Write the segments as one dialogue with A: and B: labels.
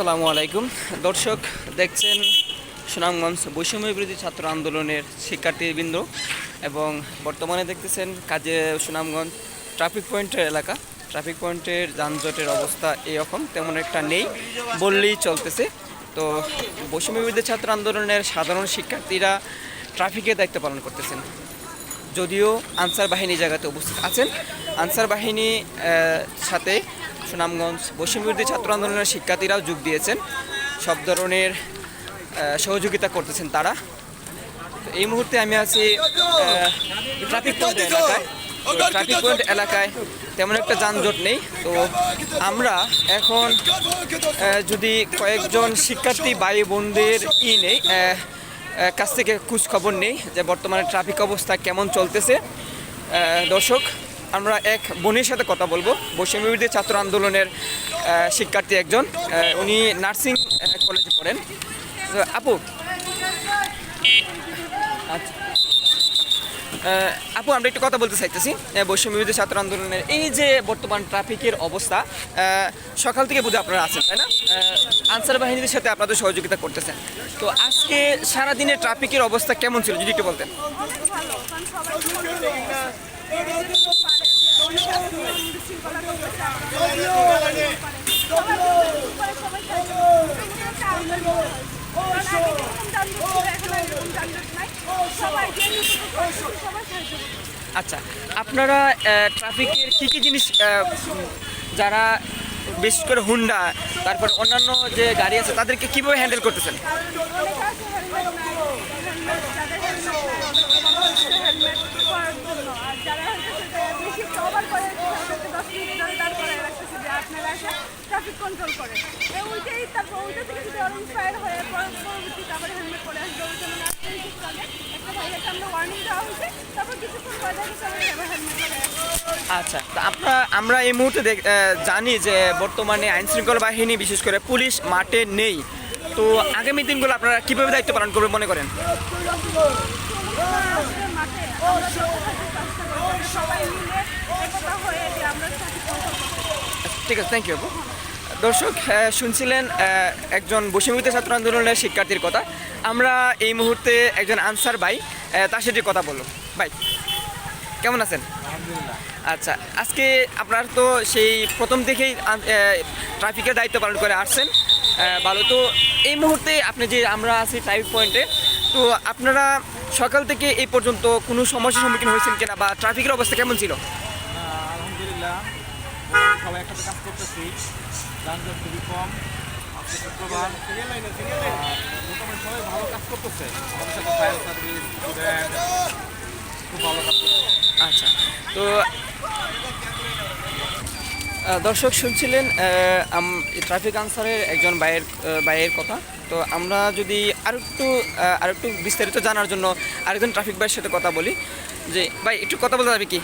A: আসসালামু আলাইকুম। দর্শক, দেখছেন সুনামগঞ্জ বৈষম্য বিরোধী ছাত্র আন্দোলনের শিক্ষার্থীবৃন্দ এবং বর্তমানে দেখতেছেন কাজে সুনামগঞ্জ ট্রাফিক পয়েন্টের এলাকা। ট্রাফিক পয়েন্টের যানজটের অবস্থা এরকম তেমন একটা নেই বললেই চলতেছে। তো বৈষম্য বিরোধী ছাত্র আন্দোলনের সাধারণ শিক্ষার্থীরা ট্রাফিকের দায়িত্ব পালন করতেছেন। যদিও আনসার বাহিনী জায়গাতে উপস্থিত আছেন। আনসার বাহিনী সাথে সুনামগঞ্জ বৈষম্যবিরোধী ছাত্র আন্দোলনের শিক্ষার্থীরাও যোগ দিয়েছেন। সব ধরনের সহযোগিতা করতেছেন তারা। তো এই মুহূর্তে আমি আছি ট্রাফিক পয়েন্ট এলাকায়। ট্রাফিক পয়েন্ট এলাকায় তেমন একটা যানজট নেই। তো আমরা এখন যদি কয়েকজন শিক্ষার্থী ভাই বোনদের ই নেই কাছ থেকে খোঁজ খবর নেই যে বর্তমানে ট্রাফিক অবস্থা কেমন চলতেছে। দর্শক আমরা এক বোনের সাথে কথা বলব। বৈষম্যবিরোধী ছাত্র আন্দোলনের শিক্ষার্থী একজন। উনি নার্সিং কলেজে পড়েন। আপু আচ্ছা। আপু আমরা একটু কথা বলতে চাইতেছি। আহ, বৈষম্য ছাত্র আন্দোলনের এই যে বর্তমান ট্রাফিকের অবস্থা সকাল থেকে বুঝে আপনারা আছেন তাই না? আনসার বাহিনীর সাথে আপনাদের সহযোগিতা করতেছেন। তো আজকে সারাদিনের ট্রাফিকের অবস্থা কেমন ছিল যদি একটু বলতেন? আচ্ছা আপনারা ট্রাফিকের কী কী জিনিস যারা বিশেষ করে হুন্ডা, তারপর অন্যান্য যে গাড়ি আছে, তাদেরকে কীভাবে হ্যান্ডেল করতেছেন
B: অনেকে আছে হেলমেট নাই, হেলমেট যাদের হেলমেট নাই, তারা হচ্ছে হেলমেট পরার জন্য। আর যারা হচ্ছে যে বেশি একটু over করে, তাদেরকে দশ মিনিট ধরে দাঁড় করায় রাখতেছে traffic control করেন। এই ওইটাই তারপর ওইটা থেকে যদি ওরা inspire হয়ে পর- পরবর্তীতে আবার হেলমেট পরে আসবে, ওই জন্য একটা ভাইয়াকে আমরা warning দেওয়া হয়েছে, তারপর কিছুক্ষণ পরে দেখা যাচ্ছে আবার হেলমেট পরে
A: আচ্ছা তা আমরা আমরা এই মুহূর্তে দেখ- জানি যে বর্তমানে আইন শৃঙ্খলা বাহিনী বিশেষ করে পুলিশ মাঠে নেই তো আগামী দিনগুলো আপনারা কীভাবে দায়িত্ব পালন করবেন মনে করেন
B: আসবে মাঠে, আমরা যত থাকি চেষ্টা করব, সবাই মিলে একতা হয়ে যে আমরা traffic control করতে পারি।
A: ঠিক আছে থ্যাংক ইউ আপু দর্শক শুনছিলেন একজন বৈষম্যিত ছাত্র আন্দোলনের শিক্ষার্থীর কথা। আমরা এই মুহূর্তে একজন আনসার ভাই তার সাথে কথা বলল ভাই কেমন আছেন? আচ্ছা আজকে আপনার তো সেই প্রথম থেকেই ট্রাফিকের দায়িত্ব পালন করে আসছেন। ভালো তো এই মুহূর্তে আপনি যে আমরা আছি ট্রাফিক পয়েন্টে তো আপনারা সকাল থেকে এই পর্যন্ত কোনো সমস্যার সম্মুখীন হয়েছেন কিনা বা ট্রাফিকের অবস্থা কেমন ছিল?
C: সবাই একসাথে কাজ করতেছি। যানজট খুবই কম। আজকে শুক্রবার। মোটামুটি সবাই ভালো কাজ করতেছে। আমাদের সাথে ফায়ার সার্ভিস স্টুডেন্ট খুব ভালো কাজ
A: আচ্ছা। তো দর্শক শুনছিলেন ট্রাফিক আনসারের একজন ভাইয়ের আহ, ভাইয়ের কথা। তো আমরা যদি আর একটু আর একটু বিস্তারিত জানার জন্য আরেকজন ট্রাফিক ভাইয়ের সাথে কথা বলি। যে ভাই একটু কথা বলতে যাবে কি?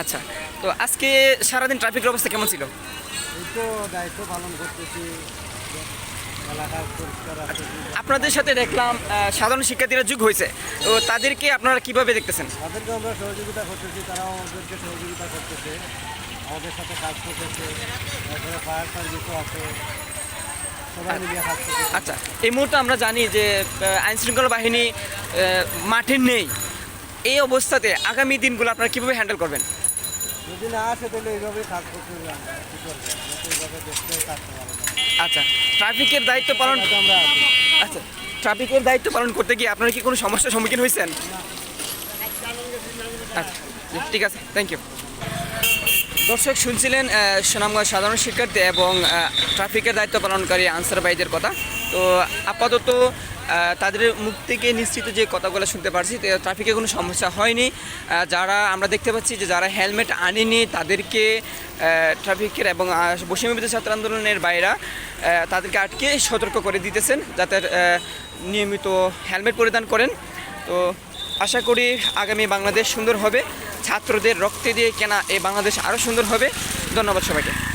A: আচ্ছা। তো আজকে সারাদিন ট্রাফিকের অবস্থা কেমন ছিল?
C: তো দায়িত্ব পালন করতেছি। এলাকার পরিষ্কার আছে।
A: আপনাদের সাথে দেখলাম সাধারণ শিক্ষার্থীরা যুগ হয়েছে। তো তাদেরকে আপনারা কীভাবে দেখতেছেন?
C: তাদেরকে আমরা সহযোগিতা করতেছি তারাও আমাদেরকে সহযোগিতা করতেছে। আমাদের সাথে কাজ করতেছে তারপরে ফায়ার সার্ভিসও আছে। করতেছে।
A: আচ্ছা এই মুহূর্তে আমরা জানি যে আইন শৃঙ্খলা বাহিনী মাঠে নেই। এই অবস্থাতে আগামী দিনগুলো আপনারা কীভাবে হ্যান্ডেল করবেন?
C: যদি না আসে তাহলে এইভাবেই কী করব? এইভাবে দেখতে থাকতে পারব
A: আচ্ছা ট্রাফিকের দায়িত্ব পালন
C: আমরা
A: আচ্ছা ট্রাফিকের দায়িত্ব পালন করতে গিয়ে আপনারা কি কোনো সমস্যার সম্মুখীন হয়েছেন? আচ্ছা ঠিক আছে থ্যাংক ইউ দর্শক শুনছিলেন সুনামগঞ্জ সাধারণ শিক্ষার্থী এবং ট্রাফিকের দায়িত্ব পালনকারী আনসার ভাইদের কথা। তো আপাতত তাদের মুখ থেকে নিশ্চিত যে কথাগুলো শুনতে পারছি ট্রাফিকে কোনো সমস্যা হয়নি। যারা আমরা দেখতে পাচ্ছি যে যারা হেলমেট আনেনি, তাদেরকে ট্রাফিকের এবং বসিমবিদ্য ছাত্র আন্দোলনের বাইরা তাদেরকে আটকে সতর্ক করে দিতেছেন যাতে নিয়মিত হেলমেট পরিধান করেন। তো আশা করি আগামী বাংলাদেশ সুন্দর হবে। ছাত্রদের রক্তে দিয়ে কেনা এই বাংলাদেশ আরও সুন্দর হবে। ধন্যবাদ সবাইকে।